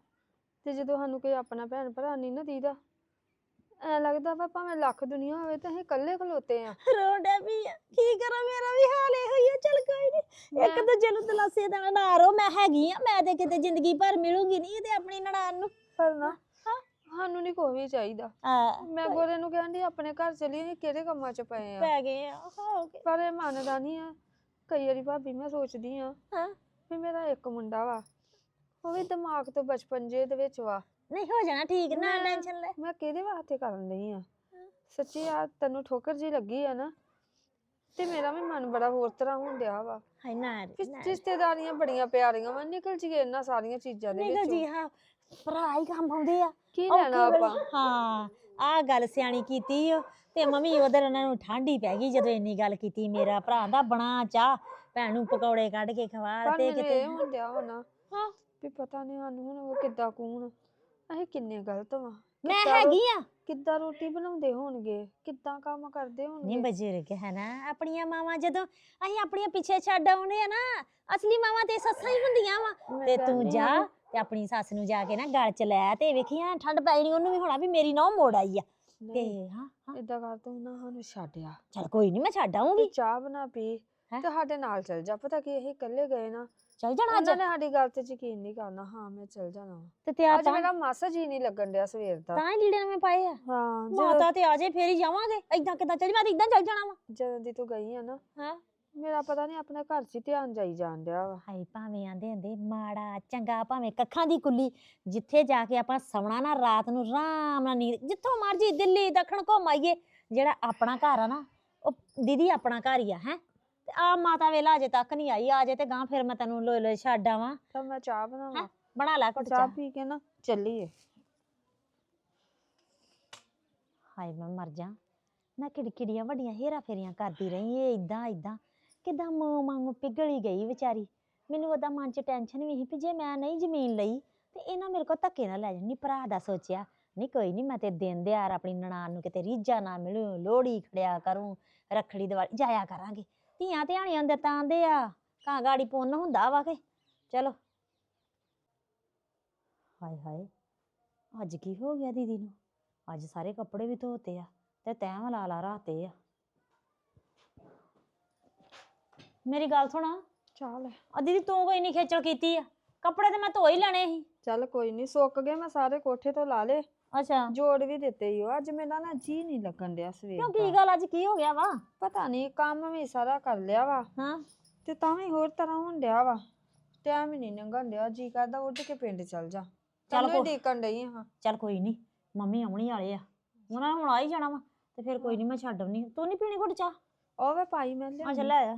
ਤੇ ਜਦੋਂ ਸਾਨੂੰ ਕੋਈ ਆਪਣਾ ਭੈਣ ਭਰਾ ਨਹੀਂ ਨਾ ਦੀਦਾ ਐ ਲੱਗਦਾ ਵਾ ਭਾਵੇਂ ਲੱਖ ਦੁਨੀਆ ਹੋਵੇ ਤੇ ਅਸੀਂ ਇਕੱਲੇ ਖਲੋਤੇ ਆ। ਰੋਂਡਾ ਵੀ ਆ। ਕੀ ਕਰਾਂ ਮੇਰਾ ਵੀ ਹਾਲ ਇਹੋ ਹੀ ਆ। ਚੱਲ ਕੋਈ ਨਹੀਂ ਇੱਕ ਮੈਂ- ਦੂਜੇ ਨੂੰ ਦਲਾਸੇ ਦੇਣਾ ਨਾ ਰੋ ਮੈਂ ਹੈਗੀ ਆ। ਮੈਂ ਤੇ ਕਿਤੇ ਜ਼ਿੰਦਗੀ ਭਰ ਮਿਲੂੰਗੀ ਨਹੀਂ ਤੇ ਆਪਣੀ ਨਨਾਣ ਨੂੰ। ਪਰ ਨਾ ਸਾਨੂੰ ਨਹੀਂ ਕੋਈ ਵੀ ਚਾਹੀਦਾ। ਆ ਮੈਂ ਗੋਰੇ ਨੂੰ ਕਹਿੰਦੀ ਆਪਣੇ ਘਰ ਚੱਲੀਏ ਅਸੀਂ ਕਿਹੜੇ ਕੰਮਾਂ 'ਚ ਪਏ ਆ? ਪੈ ਗਏ ਆ। ਹੋ ਗਏ। ਪਰ ਇਹ ਮੰਨਦਾ ਨਹੀਂ ਆ। ਕਈ ਵਾਰੀ ਭਾਬੀ ਮੈਂ ਸੋਚਦੀ ਆ ਹਾਂ। ਵੀ ਮੇਰਾ ਇੱਕ ਮੁੰਡਾ ਵਾ। ਉਹ ਵੀ ਦਿਮਾਗ ਤੋਂ ਬਚਪਨ ਜੇ ਦੇ ਵਿੱਚ ਵਾ। ਨਹੀਂ ਹੋ ਜਾਣਾ ਠੀਕ ਨਾ ਮੈਂ- ਟੈਨਸ਼ਨ ਲੈ। ਮੈਂ ਕਿਹਦੇ ਵਾਸਤੇ ਕਰਨ ਲਈ ਆ? ਸੱਚੀ ਆ ਤੈਨੂੰ ਠੋਕਰ ਜੀ ਲੱਗੀ ਆ ਨਾ ਤੇ ਮੇਰਾ ਵੀ ਮਨ ਬੜਾ ਹੋਰ ਤਰ੍ਹਾਂ ਹੋਣ ਡਿਆ ਵਾ। ਹਾਏ ਨਾ ਰੇ, ਵੀ ਨਾ। ਰਿਸ਼ਤੇਦਾਰੀਆਂ ਬੜੀਆਂ ਪਿਆਰੀਆਂ ਵਾ ਨਿਕਲ ਜੀਏ ਇਹਨਾਂ ਸਾਰੀਆਂ ਚੀਜ਼ਾਂ ਦੇ ਨਿਕਲ ਵਿੱਚੋਂ। ਜੀ ਹਾਂ ਭਰਾ ਹੀ ਕੰਮ ਆਉਂਦੇ ਆ। ਕੀ ਔਖੇ ਲੈਣਾ ਵੇਲੇ- ਆਪਾਂ? ਹਾਂ ਆ ਗੱਲ ਸਿਆਣੀ ਕੀਤੀ ਓ ਤੇ ਮੰਮੀ ਉਧਰ ਉਹਨਾਂ ਨੂੰ ਠੰਡੀ ਪੈ ਗਈ ਜਦੋਂ ਇੰਨੀ ਗੱਲ ਕੀਤੀ ਮੇਰਾ ਭਰਾ ਦਾ ਬਣਾ ਚਾਹ ਭੈਣ ਨੂੰ ਪਕੌੜੇ ਕੱਢ ਕੇ ਖਵਾ ਪਰ ਤੇ ਮੈਨੂੰ ਕਿਤੇ ਹੋਣ ਡਿਆ ਹੋਣਾ। ਹਾਂ। ਵੀ ਪਤਾ ਨਹੀਂ ਸਾਨੂੰ ਹੁਣ ਉਹ ਕਿੱਦਾਂ ਕੂਣ। ਅਸੀਂ ਕਿੰਨੇ ਗਲਤ ਵਾਂ। ਮੈਂ ਕਿੱਦਾਂ ਰੋ- ਹੈਗੀ ਆ। ਕਿੱਦਾਂ ਰੋਟੀ ਬਣਾਉਂਦੇ ਹੋਣਗੇ? ਕਿੱਦਾਂ ਕੰਮ ਕਰਦੇ ਨਹੀਂ ਹੋਣਗੇ ਬਜ਼ੁਰਗ ਹੈ ਨਾ। ਆਪਣੀਆਂ ਮਾਵਾਂ ਜਦੋਂ ਅਸੀਂ ਆਪਣੀਆਂ ਪਿੱਛੇ ਛੱਡ ਆਉਨੇ ਆ ਨਾ ਅਸਲੀ ਮਾਵਾਂ ਤੇ ਸੱਸਾਂ ਹੀ ਹੁੰਦੀਆਂ ਵਾ। ਮੈਂ ਤੇ ਤੂੰ ਜਾ ਨਾ, ਤੇ ਆਪਣੀ ਸੱਸ ਨੂੰ ਜਾ ਕੇ ਨਾ ਗਲ ਚ ਲੈ ਤੇ ਵੇਖੀਆਂ ਠੰਡ ਪੈ ਜਾਣੀ ਉਹਨੂੰ ਵੀ ਹੋਣਾ ਵੀ ਮੇਰੀ ਨੌ ਮੋੜ ਆਈ ਆ। ਤੇ ਨਹੀਂ, ਹਾਂ ਹਾਂ। ਏਦਾਂ ਕਰ ਤੂੰ ਨਾ ਸਾਨੂੰ ਛੱਡਿਆ ਚਲ ਕੋਈ ਨਹੀਂ ਮੈਂ ਛੱਡ ਆਉਂਗੀ ਚਾਹ ਬਣਾ ਪੀ ਹੈਂ? ਤੇ ਸਾਡੇ ਨਾਲ ਚੱਲ ਜਾ। ਪਤਾ ਕੀ ਇਹ ਇਕੱਲੇ ਗਏ ਨਾ ਚਲ ਜਾਣਾ ਅੱਜ? ਉਹਨਾਂ ਨੇ ਸਾਡੀ ਗੱਲ ਤੇ ਯਕੀਨ ਨਹੀਂ ਕਰਨਾ। ਹਾਂ ਮੈਂ ਚੱਲ ਜਾਣਾ। ਵਾ। ਤੇ ਤਿਆਰ ਅੱਜ ਤਾਂ ਮੇਰਾ ਮਾਸਾ ਜੀ ਨਹੀਂ ਲੱਗਣ ਡਿਆ ਸਵੇਰ ਦਾ। ਤਾਂ ਹੀ ਲੀੜੇ ਨਵੇਂ ਪਾਏ ਆ। ਹਾਂ ਜਦੋਂ ਮਾਤਾ ਤੇ ਆ ਜੇ ਫੇਰ ਹੀ ਜਾਵਾਂਗੇ। ਏਦਾਂ ਕਿਦਾਂ ਚੱਲ ਮੈਂ ਤਾਂ ਏਦਾਂ ਚੱਲ ਜਾਣਾ ਵਾ। ਜਦੋਂ ਦੀ ਤੂੰ ਗਈ ਆ ਨਾ ਹਾਂ। ਮੇਰਾ ਪਤਾ ਨਹੀਂ ਆਪਣੇ ਘਰ 'ਚ ਹੀ ਧਿਆਨ ਜਾਈ ਜਾਣ ਡਿਆ ਵਾ। ਹਾਏ ਭਾਵੇਂ ਆਂਦੇ ਹੁੰਦੇ ਮਾੜਾ ਚੰਗਾ ਭਾਵੇਂ ਕੱਖਾਂ ਦੀ ਕੁੱਲੀ ਜਿੱਥੇ ਜਾ ਕੇ ਆਪਾਂ ਸੌਣਾ ਨਾ ਰਾਤ ਨੂੰ ਆਰਾਮ ਨਾਲ ਨੀਂਦ ਜਿੱਥੋਂ ਮਰਜ਼ੀ ਦਿੱਲੀ ਦੱਖਣ ਘੁੰਮ ਆਈਏ ਜਿਹੜਾ ਆਪਣਾ ਘਰ ਆ ਨਾ ਉਹ ਦੀਦੀ ਆਪਣਾ ਘਰ ਹੀ ਆ ਹੈ? ਤੇ ਆ ਮਾਤਾ ਵੇਲਾ ਅਜੇ ਤੱਕ ਨਹੀਂ ਆਈ ਆ ਜੇ ਤੇ ਗਾਂ ਫਿਰ ਮੈਂ ਤੈਨੂੰ ਲੋਏ ਲੋਏ ਛੱਡ ਆਵਾਂ। ਤਾਂ ਮੈਂ ਚਾਹ ਬਣਾਵਾਂ। ਬਣਾ ਲੈ ਘੁੱਟ ਚਾਹ ਚਾਹ। ਪੀ ਕੇ ਨਾ ਚੱਲੀਏ। ਹਾਏ ਮੈਂ ਮਰ ਜਾ। ਮੈਂ ਕਿੜਕਿੜੀਆਂ ਵੱਡੀਆਂ ਹੇਰਾ ਫੇਰੀਆਂ ਕਰਦੀ ਰਹੀ ਏ ਇਦਾਂ ਇਦਾਂ ਕਿਦਾਂ ਮਾਂ ਵਾਂਗੂ ਪਿਘਲੀ ਗਈ ਵਿਚਾਰੀ। ਮੈਨੂੰ ਉਹਦਾ ਮਨ 'ਚ ਟੈਨਸ਼ਨ ਵੀ ਸੀ ਵੀ ਜੇ ਮੈਂ ਨਹੀਂ ਜ਼ਮੀਨ ਲਈ ਤੇ ਇਹਨਾਂ ਮੇਰੇ ਕੋਲ ਧੱਕੇ ਨਾਲ ਲੈ ਜਾਣੀ। ਭਰਾ ਦਾ ਸੋਚਿਆ ਨਹੀਂ ਕੋਈ ਨਹੀਂ ਮੈਂ ਤੇ ਦਿਨ ਦਿਹਾੜ ਆਪਣੀ ਨਨਾਣ ਨੂੰ ਕਿਤੇ ਰੀਝਾਂ ਨਾ ਮਿਲੂ ਲੋਹੜੀ ਖੜਿਆ ਕਰੂੰ ਰੱਖੜੀ ਦੀਵਾਲੀ ਜਾਇਆ ਕਰਾਂਗੇ। ਧੀਆਂ ਧਿਆਣੀਆਂ ਦੇ ਤਾਂ ਦੇ ਆ ਕਾਂ ਗਾੜੀ ਪੁੰਨ ਹੁੰਦਾ ਵਾ ਕੇ। ਚਲੋ। ਹਾਏ ਹਾਏ ਅੱਜ ਕੀ ਹੋ ਗਿਆ ਦੀਦੀ ਨੂੰ? ਅੱਜ ਸਾਰੇ ਕੱਪੜੇ ਵੀ ਧੋਤੇ ਆ ਤੇ ਤੈਂ ਲਾ ਲਾ ਰਾਤੇ ਆ। ਮੇਰੀ ਗੱਲ ਸੁਣ। ਚੱਲ ਆ ਦੀਦੀ ਤੂੰ ਕੋਈ ਨਹੀਂ ਖੇਚਲ ਕੀਤੀ ਆ? ਕੱਪੜੇ ਤੇ ਮੈਂ ਧੋ ਹੀ ਲੈਣੇ ਸੀ। ਚੱਲ ਕੋਈ ਨਹੀਂ ਸੁੱਕ ਗਏ ਮੈਂ ਸਾਰੇ ਕੋਠੇ ਤੋਂ ਲਾ ਲੇ ਅੱਛਾ। ਜੋੜ ਵੀ ਦਿੱਤੇ ਈ ਓ ਅੱਜ ਮੇਰਾ ਨਾ ਜੀ ਨਹੀਂ ਲੱਗਣ ਡਿਆ ਸਵੇਰ ਕਿਉਂ ਦਾ। ਕੀ ਗੱਲ ਅੱਜ ਕੀ ਹੋ ਗਿਆ ਵਾ? ਪਤਾ ਨਹੀਂ ਕੰਮ ਵੀ ਸਾਰਾ ਕਰ ਲਿਆ ਵਾ। ਹਾਂ। ਤੇ ਤਾਂ ਵੀ ਹੋਰ ਤਰ੍ਹਾਂ ਹੋਣ ਡਿਆ ਵਾ। ਟਾਈਮ ਹੀ ਨਹੀਂ ਲੰਘਣ ਡਿਆ ਜੀ ਕਰਦਾ ਉੱਠ ਕੇ ਪਿੰਡ ਚੱਲ ਜਾ। ਚੱਲ ਚੱਲ ਕੋ- ਡੀਕਣ ਡਈ ਹਾਂ। ਚੱਲ ਕੋਈ ਨਹੀਂ ਮੰਮੀ ਆਉਣੀ ਵਾਲੇ ਆ। ਉਹਨਾਂ ਨੇ ਹੁਣ ਆ ਹੀ ਜਾਣਾ ਵਾ ਤੇ ਫਿਰ ਕੋਈ ਨਹੀਂ ਮੈਂ ਛੱਡ ਆਉਣੀ। ਤੂੰ ਨਹੀਂ ਪੀਣੀ ਘੁੱਟ ਚਾਹ? ਉਹ ਵੇ ਪਾਈ ਮੈਂ ਆ ਲਿਆ ਚੱਲ ਲੈ ਆ।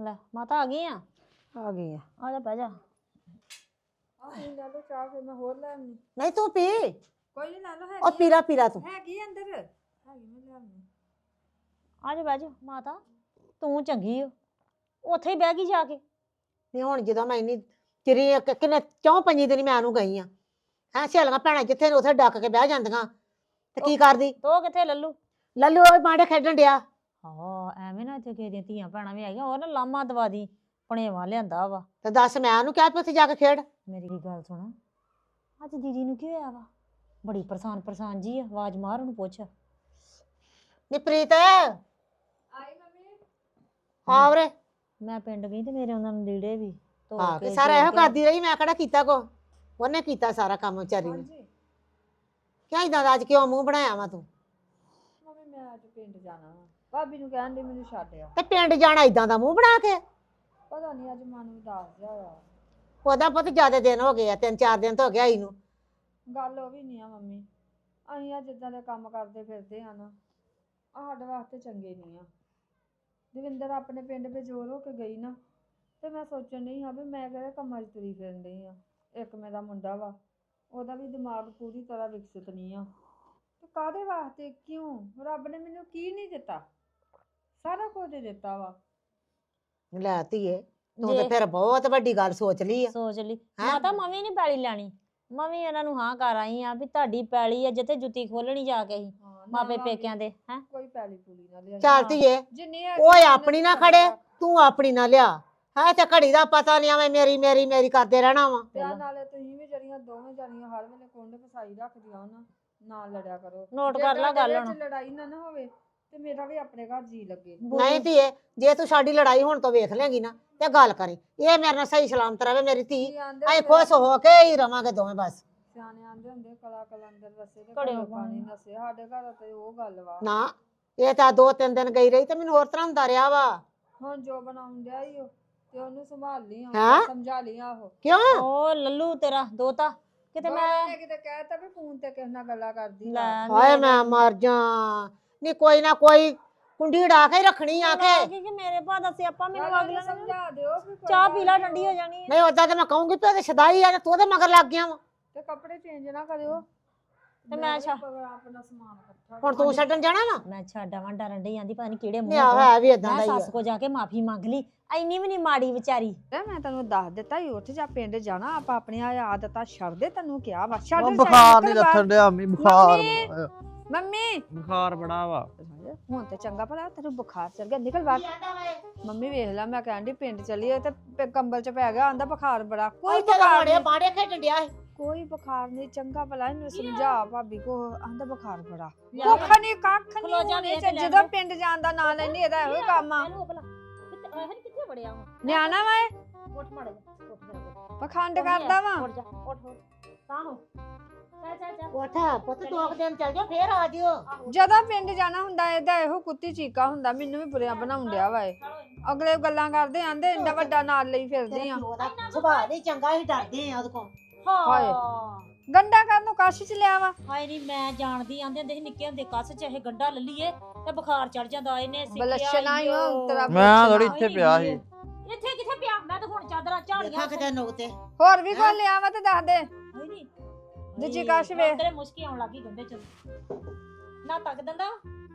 ਲੈ ਮਾਤਾ ਆ ਗਈ ਆ? ਆ ਗਈ ਆ। ਆ ਜਾ ਬਹਿ ਜਾ। ਆ ਲੈ ਲਓ ਚਾਹ ਫਿਰ ਮੈਂ ਹੋਰ ਲੈ ਆਉਂਦੀ। ਨਹੀਂ ਤੂੰ ਪੀ। ਕੋਈ ਨਹੀਂ ਲੈ ਲਓ ਉਹ ਹੈਗੀ ਪੀਲਾ ਪੀਲਾ ਤੂੰ। ਹੈਗੀ ਅੰਦਰ। ਹੈਗੀ ਮੈਂ ਲੈ ਆਉਂਦੀ। ਆ ਜਾ ਬਹਿ ਜਾ ਮਾਤਾ। ਤੂੰ ਚੰਗੀ ਓ। ਉੱਥੇ ਹੀ ਬਹਿ ਗਈ ਜਾ ਕੇ। ਨਹੀਂ ਹੁਣ ਜਦੋਂ ਮੈਂ ਇੰਨੀ ਚਿਰੀ ਇੱਕ- ਕਿੰਨੇ ਚੌਂ ਪੰਜੀ ਦਿਨ ਮੈਂ ਨੂੰ ਗਈ ਆ। ਹੈਂ ਸਹੇਲੀਆਂ ਭੈਣਾਂ ਜਿੱਥੇ ਨੇ ਉੱਥੇ ਡੱਕ ਕੇ ਬਹਿ ਜਾਂਦੀਆਂ। ਤੇ ਕੀ ਕਰਦੀ? ਤੋ ਕਿੱਥੇ ਲੱਲੂ? ਲੱਲੂ ਉਹ ਬਾਂਡੇ ਖੇਡਣ ਡਿਆ। ਹਾਂ ਐਵੇਂ ਨਾ ਇੱਥੇ ਕਿਸੇ ਦੀਆਂ ਧੀਆਂ ਭੈਣਾਂ ਵੀ ਹੈਗੀਆਂ ਉਹ ਨਾ ਲਾਮਾ ਦਵਾ ਦੀ ਪਣੇਵਾ ਲਿਆਂਦਾ ਵਾ। ਤੇ ਦੱਸ ਮੈਂ ਉਹਨੂੰ ਕਿਹਾ ਵੀ ਉੱਥੇ ਜਾ ਕੇ ਖੇਡ। ਮੇਰੀ ਗੱਲ ਸੁਣ ਅੱਜ ਦੀਦੀ ਨੂੰ ਕੀ ਹੋਇਆ ਵਾ? ਬੜੀ ਪਰੇਸ਼ਾਨ ਪਰੇਸ਼ਾਨ ਜੀ ਆ ਆਵਾਜ਼ ਮਾਰ ਉਹਨੂੰ ਪੁੱਛ। ਨੀ ਪ੍ਰੀਤ ਆਈ ਮੰਮੀ। ਆਵਰੇ ਮੈਂ ਪਿੰਡ ਗਈ ਤੇ ਮੇਰੇ ਉਹਨਾਂ ਨੂੰ ਲੀੜੇ ਵੀ ਧੋ ਹਾਂ ਕੇ ਸਾਰਾ ਇਹੋ ਕਰਦੀ ਰਹੀ ਮੈਂ ਕਿਹੜਾ ਕੀਤਾ ਕੋ? ਉਹਨੇ ਕੀਤਾ ਸਾਰਾ ਕੰਮ ਵਿਚਾਰੀ ਨੇ। ਹਾਂਜੀ। ਇਦਾਂ ਦਾ ਅੱਜ ਕਿਉਂ ਮੂੰਹ ਬਣਾਇਆ ਵਾ ਤੂੰ? ਮੰਮੀ ਮੈਂ ਅੱਜ ਪਿੰਡ ਜਾਣਾ ਵਾ। ਭਾਬੀ ਨੂੰ ਕਹਿਣ ਦੇ ਮੈਨੂੰ ਛੱਡ ਆ। ਤੇ ਪਿੰਡ ਜਾਣਾ ਇਦਾਂ ਦਾ ਮੂੰਹ ਬਣਾ ਕੇ? ਪਤਾ ਨਹੀਂ ਅੱਜ ਮਨ ਉਦਾਸ ਜਿਹਾ ਹੋਇਆ ਉਹਦਾ ਪੁੱਤ ਜ਼ਿਆਦਾ ਦਿਨ ਹੋ ਗਏ ਆ ਤਿੰਨ ਚਾਰ ਦਿਨ ਤੋਂ ਹੋ ਗਿਆ ਇਹਨੂੰ ਗੱਲ ਉਹ ਵੀ ਨਹੀਂ ਆ ਮੰਮੀ। ਅਸੀਂ ਆ ਜਿੱਦਾਂ ਦੇ ਕੰਮ ਕਰਦੇ ਫਿਰਦੇ ਆ ਨਾ ਆਹ ਸਾਡੇ ਵਾਸਤੇ ਚੰਗੇ ਨਹੀਂ ਆ। ਦਵਿੰਦਰ ਆਪਣੇ ਪਿੰਡ ਬੇਜੋਰ ਹੋ ਕੇ ਗਈ ਨਾ ਤੇ ਮੈਂ ਸੋਚਣ ਨਹੀਂ ਹਾਂ ਵੀ ਮੈਂ ਕਿਹੜੇ ਕੰਮਾਂ 'ਚ ਤੁਰੀ ਫਿਰਨ ਡਈ ਆ। ਇੱਕ ਮੇਰਾ ਮੁੰਡਾ ਵਾ ਉਹਦਾ ਵੀ ਦਿਮਾਗ ਪੂਰੀ ਤਰ੍ਹਾਂ ਵਿਕਸਿਤ ਨਹੀਂ ਆ। ਤੇ ਕਾਦੇ ਵਾਸਤੇ? ਕਿਉਂ? ਰੱਬ ਨੇ ਮੈਨੂੰ ਕੀ ਨਹੀਂ ਦਿੱਤਾ? ਸਾਰਾ ਕੁਝ ਦੇ ਦਿੱਤਾ ਵਾ। ਲੈ ਧੀਏ ਤੂੰ ਤੇ ਜੇ- ਫਿਰ ਬਹੁਤ ਵੱਡੀ ਗੱਲ ਸੋਚ ਲਈ ਆ। ਸੋਚ ਲਈ। ਹੈਂ? ਮਾਤਾ ਮੰਮੀ ਨਹੀਂ ਪੈਲੀ ਲੈਣੀ। ਮੰਮੀ ਇਹਨਾਂ ਨੂੰ ਹਾਂ ਕਰ ਆਈ ਆ ਵੀ ਤੁਹਾਡੀ ਪੈਲੀ ਆ ਜਿੱਥੇ ਜੁੱਤੀ ਖੋਲਣੀ ਜਾ ਕੇ ਅਸੀਂ ਹਾਂ, ਨਾ ਮਾਪੇ ਪੇਕਿਆਂ ਦੇ ਹੈ? ਕੋਈ ਪੈਲੀ ਪੂਲੀ ਨਾ ਲਿਆ ਚੱਲ ਧੀਏ ਜਿੰਨੀ ਹੈ ਓਏ ਆਪਣੀ ਨਾ ਖੜੇ ਤੂੰ ਆਪਣੀ ਨਾ ਲਿਆ। ਹੈ ਤੇ ਘੜੀ ਦਾ ਪਤਾ ਨਹੀਂ ਆਵੇਂ ਮੇਰੀ ਮੇਰੀ ਮੇਰੀ ਕਰਦੇ ਰਹਿਣਾ ਵਾ। ਤੇ ਆਹ ਨਾਲੇ ਤੁਸੀਂ ਵੀ ਜਿਹੜੀਆਂ ਦੋਵੇਂ ਜਣੀਆਂ ਹਰ ਵੇਲੇ ਕੁੰਡ ਫਸਾਈ ਰੱਖਦੀਆਂ ਨਾ ਨਾ ਲੜਿਆ ਕਰੋ। ਨੋਟ ਜੇ ਕਰ ਲਾ ਤੁਹਾਡੇ ਗੱਲ ਵਿੱਚ ਹੁਣ। ਲੜਾਈ ਨਾ ਨਾ ਹੋਵੇ ਤੇ ਮੇਰਾ ਵੀ ਆਪਣੇ ਘਰ ਜੀ ਲੱਗੇ। ਨਹੀਂ ਧੀਏ ਜੇ ਤੂੰ ਸਾਡੀ ਲੜਾਈ ਹੁਣ ਤੋਂ ਵੇਖ ਲੇਗੀ ਨਾ ਤੇ ਗੱਲ ਕਰੀ। ਇਹ ਮੇਰੇ ਨਾਲ ਸਹੀ ਸਲਾਮਤ ਰਵੇ ਮੇਰੀ ਧੀ। ਅਸੀਂ ਖੁਸ਼ ਹੋ ਕੇ ਹੀ ਰਵਾਂਗੇ ਦੋਵੇਂ ਬਸ। ਸਿਆਣੇ ਆਂਦੇ ਹੁੰਦੇ ਕਲਾ ਕਲੰਦਰ ਵਸੇ ਤੇ ਘੜਿਓ ਘੜਿਓ ਪਾਣੀ ਪਾਣੀ। ਨਸੇ ਸਾਡੇ ਘਰ ਤੇ ਉਹ ਗੱਲ ਵਾ। ਨਾ ਇਹ ਤਾਂ ਦੋ ਤਿੰਨ ਦਿਨ ਗਈ ਰਹੀ ਤੇ ਮੈਨੂੰ ਹੋਰ ਤਰ੍ਹਾਂ ਹੁੰਦਾ ਰਿਹਾ ਵਾ। ਹੁਣ ਜੋ ਬਣਾਉਣ ਡਿਆ ਈ ਉਹ ਤੇ ਉਹਨੂੰ ਸੰਭਾਲ ਲਈ ਹੁਣ ਹੈਂ? ਸਮਝਾ ਲਈ ਆਹੋ ਕਿਉਂ? ਉਹ ਲੱਲੂ ਤੇਰਾ ਦੋਤਾ। ਕਿਤੇ ਮੈਂ ਉਹਨੇ ਕਿਤੇ ਕਹਿਤਾ ਵੀ ਫੋਨ ਤੇ ਕਿਸੇ ਨਾਲ ਗੱਲਾਂ ਕਰਦੀ ਲੈ ਆ ਹਾਏ ਮੈਂ ਮਰ ਜਾ। ਨਹੀਂ ਕੋਈ ਨਾ ਕੋਈ ਕੁੰਡੀ ਢਾ ਕੇ ਹੀ ਰੱਖਣੀ ਆ ਕੇ। ਕਿ ਕਿ ਮੇਰੇ ਭਾ ਦਾ ਸਿਆਪਾ ਮੈਨੂੰ ਮੈਨੂੰ ਅਗਲੇ ਨੇ ਸਮਝਾ ਦਿਓ ਵੀ ਕੋਈ ਚਾਹ ਗੱਲ ਪੀ ਲਾ ਨੀ ਠੰਡੀ ਹੋ ਜਾਣੀ ਹੈ ਨਹੀਂ ਉਦਾਂ ਤੇ ਮੈਂ ਕਹੂੰਗੀ ਤੇ ਉਹਦੇ ਛਦਾਈ ਆ ਤੇ ਤੂੰ ਉਹਦੇ ਮਗਰ ਲੱਗ ਗਿਆ ਵਾ। ਤੇ ਕੱਪੜੇ ਚੇਂਜ ਨਾ ਕਰਿਓ। ਤੇ ਮੈਂ ਵੀ ਛਾ- ਆਪਣਾ ਆਪਣਾ ਸਮਾਨ ਇਕੱਠਾ ਹੁਣ ਤੂੰ ਛੱਡਣ ਜਾਣਾ ਵਾ? ਮੈਂ ਛੱਡ ਆਵਾਂ ਡਰਨ ਡਈ ਆਂਦੀ ਪਤਾ ਨਹੀਂ ਕਿਹੜੇ ਨਹੀਂ ਆ ਹੈ ਵੀ ਇਦਾਂ ਮੈਂ ਦਾ ਹੀ ਸੱਸ ਆ ਕੋ ਜਾ ਕੇ ਮਾਫੀ ਮੰਗ ਲਈ ਐਨੀ ਵੀ ਨਹੀਂ ਮਾੜੀ ਵਿਚਾਰੀ। ਤੇ ਮੈਂ ਤੈਨੂੰ ਦੱਸ ਦਿੱਤਾ ਹੀ ਉੱਠ ਜਾ ਪਿੰਡ ਜਾਣਾ ਆਪਾਂ ਆਪਣੀਆਂ ਆਦਤਾਂ ਛੱਡ ਦੇ ਤੈਨੂੰ ਕਿਹਾ ਵਾ। ਛੱਡ ਉਹ ਬੁਖਾਰ ਨਹੀਂ ਬਾਹਰ। ਲੱਥਣ ਡਿਆ ਮੀ ਬੁਖਾਰ ਮੰਮੀ। ਮੰਮੀ। ਬੁਖਾਰ ਬੜਾ ਵਾ। ਹੁਣ ਤੇ ਚੰਗਾ ਭਲਾ ਤੈਨੂੰ ਬੁਖਾਰ ਚੜ ਗਿਆ ਨਿਕਲ ਬਾਹਰ। ਮੰਮੀ ਵੇਖ ਲੈ ਮੈਂ ਕਹਿੰਦੀ ਪਿੰਡ ਚੱਲੀਏ ਤੇ ਪ- ਕੰਬਲ ਚ ਪੈ ਗਿਆ ਆਂਦਾ ਬੁਖਾਰ ਬੜਾ। ਕੋਈ ਬੁਖਾਰ ਬਾੜੇ ਨਹੀਂ। ਬਾੜੇ ਖੇਡਣ ਡਿਆ ਸੀ। ਕੋਈ ਬੁਖਾਰ ਨਹੀਂ ਚੰਗਾ ਭਲਾ ਇਹਨੂੰ ਸਮਝਾ ਭਾਬੀ ਕੋ ਆਂਦਾ ਬੁਖਾਰ ਬੜਾ। ਕੁੱਖ ਨਹੀਂ ਕੱਖ ਖਲੋ ਨਹੀਂ ਜਾ ਹੋਣੇ ਵੇਖ ਚ ਲੈ ਜਦੋਂ ਲੈ। ਪਿੰਡ ਜਾਣ ਦਾ ਨਾਂ ਲੈਣੀ ਇਹਦਾ ਇਹੋ ਹੀ ਕੰਮ ਆ। ਇਹਨੂੰ ਭਲਾ ਕਿੱਥੇ ਇਹ ਕਿੱਥੇ ਵੜਿਆ ਵਾ? ਨਿਆਣਾ ਵਾ ਇਹ, ਉੱਠ ਮੜ ਜਾ ਉੱਠ ਮੇਰਾ ਪੁੱਤ ਪਖੰਡ ਜਾ, ਕਰਦਾ ਵਾ। ਉੱਠ ਜਾ ਉੱਠ ਉੱਠ। ਤਾਂ ਹੋ। ਚੱਲ ਚੱਲ ਚੱਲ ਉੱਠ ਪੁੱਤ ਦੋ ਕੁ ਦਿਨ ਚੱਲ ਜਾ ਫੇਰ ਆ ਜਿਓ। ਜਦੋਂ ਪਿੰਡ ਜਾਣਾ ਹੁੰਦਾ ਇਹਦਾ ਇਹੋ ਕੁੱਤੀ ਚੀਕਾ ਹੁੰਦਾ ਮੈਨੂੰ ਵੀ ਬੁਰਿਆ ਬਣਾਉਣ ਡਿਆ ਵਾ ਇਹ। ਅਗਲੇ ਗੱਲਾਂ ਕਰਦੇ ਆਂਦੇ ਇੰਨਾ ਵੱਡਾ ਨਾਲ ਲਈ ਫਿਰਦੇ ਆ। ਉਹਦਾ ਸੁਭਾਅ ਨਹੀਂ ਚੰਗਾ ਹੀ ਡਰਦੇ ਆ ਉਹਦੇ ਕੋਲ। ਹਾਏ। ਹਾਂ ਗੰਡਾ ਕਰਨ ਨੂੰ ਕਾਸ਼ ਚ ਲਿਆ ਵਾ। ਹਾਏ ਨਹੀਂ ਮੈਂ ਜਾਣਦੀ ਆਂਦੇ ਹੁੰਦੇ ਸੀ ਨਿੱਕੇ ਹੁੰਦੇ ਕੱਸ ਚ ਇਹ ਗੰਡਾ ਲੱਲੀਏ ਤੇ ਬੁਖਾਰ ਚੜ ਜਾਂਦਾ ਇਹਨੇ ਸਿੱਖਿਆ ਬਲਸ਼ਣਾ ਹੀ ਈਓ। ਤੇਰਾ ਮੈਂ ਥੋੜੀ। ਇੱਥੇ ਪਿਆ ਸੀ। ਇੱਥੇ ਕਿੱਥੇ ਪਿਆ? ਮੈਂ ਤਾਂ ਹੁਣ ਚਾਦਰਾਂ ਝਾੜੀਆਂ ਦੇਖਾਂ ਕਿਤੇ ਨੁਕਤੇ ਹੋਰ ਵੀ ਕੋਈ ਲਿਆ ਵਾ ਤੇ ਦੱਸ ਦੇ। ਹੋਈ ਨੀ ਦੂਜੀ ਕਾਸ਼ ਵੇ। ਤੇਰੇ ਮੁਸ਼ਕੀ ਆਉਣ ਲੱਗੀ ਗੰਡੇ ਚ ਨਾ ਤੱਕ ਦੰਦਾ?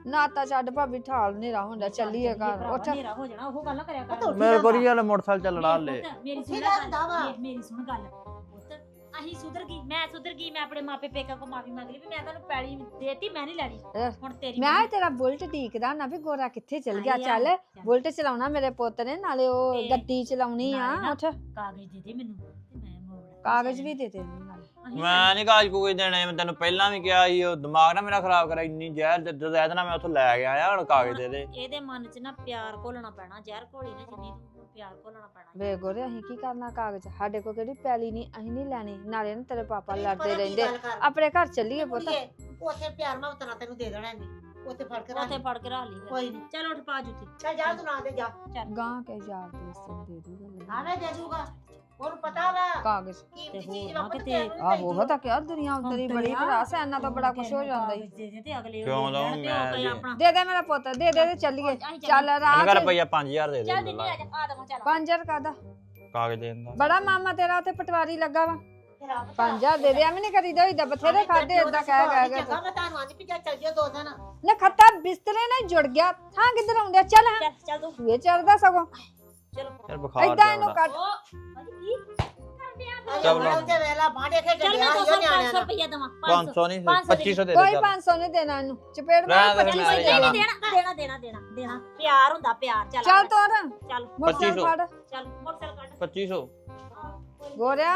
ਨਾ ਤਾਂ ਛੱਡ ਭਾਬੀ ਠਾਲ ਨੇਰਾ ਹੁੰਦਾ ਚੱਲੀਏ ਘਰ ਉੱਠ। ਹਨੇਰਾ ਹੋ ਜਾਣਾ ਉਹ ਗੱਲ ਨਾ ਕਰਿਆ ਕਰ। ਮੇਰੇ। ਕੋਲ ਹੀ ਵਾਲੇ ਮੋਟਰਸਾਈਕਲ ਚੱਲਣਾ ਹਲੇ ਪੁੱਤ, ਮੇਰੀ ਸੁਣ ਲੈ। ਗੱਲ ਮੇਰੀ- ਸੁਣ ਗੱਲ। ਪੁੱਤ ਅਹੀਂ ਸੁਧਰ ਗਈ ਮੈਂ ਸੁਧਰ ਗਈ ਮੈਂ ਆਪਣੇ ਮਾਪੇ ਪੇਕਾ ਕੋ ਮਾਫੀ ਮੰਗ ਲਈ ਵੀ ਮੈਂ ਤੁਹਾਨੂੰ ਪੈਲੀ ਦੇਤੀ ਮੈਂ ਨਹੀਂ ਲੈਣੀ। ਹੁਣ ਤੇਰੀ ਮੈਂ ਤੇਰਾ ਬੁਲਟ ਢੀਕਦਾ ਨਾ ਵੀ ਗੋਰਾ ਕਿੱਥੇ ਚਲ ਗਿਆ ਚੱਲ ਚੱਲ। ਬੁਲਟ ਚਲਾਉਣਾ ਮੇਰੇ ਪੁੱਤ ਨੇ ਨਾਲੇ ਉਹ ਗੱਡੀ ਚਲਾਉਣੀ ਆ ਉੱਠ। ਕਾਗਜ਼ ਦੇ ਦੇ ਮੈਨੂੰ ਤੇ ਮੈਂ ਮੋੜ ਕਾਗਜ਼ ਵੀ ਦੇ ਦੇ ਨਾਲ। ਮੈਂ ਨਹੀਂ ਕਾਜ ਕੋਈ ਦੇਣੇ ਮੈਂ ਤੈਨੂੰ ਪਹਿਲਾਂ ਵੀ ਕਿਹਾ ਸੀ ਉਹ ਦਿਮਾਗ ਨਾ ਮੇਰਾ ਖਰਾਬ ਕਰਾ ਇੰਨੀ ਜ਼ਹਿਰ ਜਦੋਂ ਜ਼ਹਿਰ ਨਾਲ ਮੈਂ ਉੱਥੋਂ ਲੈ ਕੇ ਆਇਆ ਹੁਣ ਕਾਗਜ਼ ਦੇ ਦੇ। ਇਹਦੇ ਮਨ 'ਚ ਨਾ ਪਿਆਰ ਘੋਲਣਾ ਪੈਣਾ ਜ਼ਹਿਰ ਘੋਲੀ ਨਾ ਜਿੰਨੀ ਤੂੰ ਪਿਆਰ ਘੋਲਣਾ ਪੈਣਾ ਵੇ ਗੋਰੇ ਅਸੀਂ ਕੀ ਕਰਨਾ ਕਾਗਜ਼? ਸਾਡੇ ਕੋਲ ਕਿਹੜੀ ਪੈਲੀ ਨਹੀਂ ਅਸੀਂ ਨਹੀਂ ਲੈਣੀ ਨਾਲੇ ਨਾ ਤੇਰੇ ਪਾਪਾ ਲੜਦੇ ਰਹਿੰਦੇ। ਆਪਣੇ ਘਰ ਚੱਲੀਏ ਪੁੱਤ। ਉੱਥੇ ਪਿਆਰ ਮੈਂ ਉਤਨਾ ਤੈਨੂੰ ਦੇ ਦੇਣਾ ਨਹੀਂ ਉੱਥੇ ਫੜ ਕੇ ਰੱਖ ਉੱਥੇ ਫੜ ਕੇ ਰੱਖ ਲਈ। ਕੋਈ ਨਹੀਂ ਚੱਲ ਉੱਠ ਪਾ ਜੁੱਤੀ। ਚੱਲ ਜਾ ਤੂੰ ਨਾ ਦੇ ਜਾ। ਗਾਂ ਕੇ ਯਾਰ ਦੋਸਤ ਨੂੰ ਦੇ ਦੂਗਾ। ਆਵੇਂ ਦੇ ਦੂਗਾ। ਉਹਨੂੰ ਪਤਾ ਵਾ ਕਾਗਜ਼ ਕੀਮਤੀ ਤੇ ਚੀਜ਼ ਹੋਰ ਨਾ ਵਾਪਸ ਕਿਤੇ- ਤੇਰੇ ਨੂੰ ਆਹੋ ਉਹ ਤਾਂ ਕਿਹਾ ਦੁਨੀਆ ਉਤਰੀ ਬੜੀ ਅੰਤਰੀਆ। ਭਰਾਸ ਇਹਨਾਂ ਤੋਂ ਬੜਾ ਕੁਝ ਹੋ ਜਾਂਦਾ ਈ ਕਾਗਜ਼ ਦੇ ਦੇ ਤੇ ਅਗਲੇ ਕਿਉਂ ਉਹ ਦੇ ਦੇਣ ਦਊਂ ਤੇ ਉਹ ਮੈਂ ਕੋਈ ਦੇ। ਆਪਣਾ ਦੇ ਦੇ ਮੇਰਾ ਪੁੱਤ ਦੇ ਦੇ ਤੇ ਚੱਲੀਏ। ਅਸੀਂ ਚੱਲ ਇਹਨੂੰ ਰਾਤ ਕਰ ਰੁਪਈਆ 5000 ਦੇ ਚੱਲ ਦੇ ਦਿੰਨੀ ਆ ਜਾ ਆ ਦਵਾਂ ਚੱਲ। 5000 ਕਾਦਾ ਕਾਗਜ਼ ਦੇਣ ਦਾ। ਬੜਾ ਮਾਮਾ ਤੇਰਾ ਉੱਥੇ ਪਟਵਾਰੀ ਲੱਗਾ ਵਾ। ਫਿਰ ਆਪ 5000 ਦੇ ਦੇ ਐਵੇਂ ਨਹੀਂ ਕਰੀਦਾ ਹੋਈਦਾ ਬਥੇਰੇ ਖਾਦੇ ਏਦਾਂ ਕਹਿ ਕਹਿ ਕੇ। ਚੰਗਾ ਮੈਂ ਤੁਹਾਨੂੰ ਆਂਦੀ ਵੀ ਚੱਲ ਚੱਲ ਜਿਓ ਦੋ ਦਿਨ। ਨਾ ਖੱਤਾ ਬਿਸਤਰੇ ਨਾਲ ਜੁੜ ਗਿਆ ਥਾਂ ਕਿੱਧਰ ਆਉਂਦਿਆ ਚੱਲ ਹਾਂ। ਚੱਲ ਚੱਲ ਤੂੰ ਇਹ ਚੱਲਦਾ ਸਗੋਂ। ਚਲੋ ਯਾਰ ਬੁਖਾਰ ਏਦਾਂ ਇਹਨੂੰ ਚੜਦਾ ਕੱਟ। ਉਹ ਅਜੀ ਕੀ ਕਰਦੇ ਆ ਚੱਲ ਬੜਾ ਉੱਤੇ ਵੇਲਾ ਬਾਂਡੇ ਖੇਡ ਚੱਲ ਲਿਆ ਮੈਂ ਇਹੋ 200 ਨਿਆਣਿਆਂ 500 ਨਾਲ ਰੁਪਏ ਦਵਾਂ 500 ਨਹੀਂ 500 2500 ਦੇ ਦੇ ਕੋਈ ਚੱਲ। 500 ਨਹੀਂ ਦੇਣਾ ਇਹਨੂੰ ਚਪੇੜ ਮਾਰ ਦੇ ਪੱਟੀ ਫਿਰ ਮੈਂ ਹੋਈ ਜਾਣਾ। ਦੇਣਾ। ਦੇਣਾ ਦੇਣਾ ਦੇਣਾ ਦੇਣਾ ਪਿਆਰ ਹੁੰਦਾ ਪਿਆਰ। ਚੱਲ ਚੱਲ ਤੋਰ। ਚੱਲ। ਮੋਟਰਸਾਈਕਲ 2500 ਫੜ। ਚੱਲ ਮੋਟਰਸਾਈਕਲ ਕੱਢ। 2500 ਹਾਂ, ਕੋਈ ਨੀ। ਗੋਰਿਆ।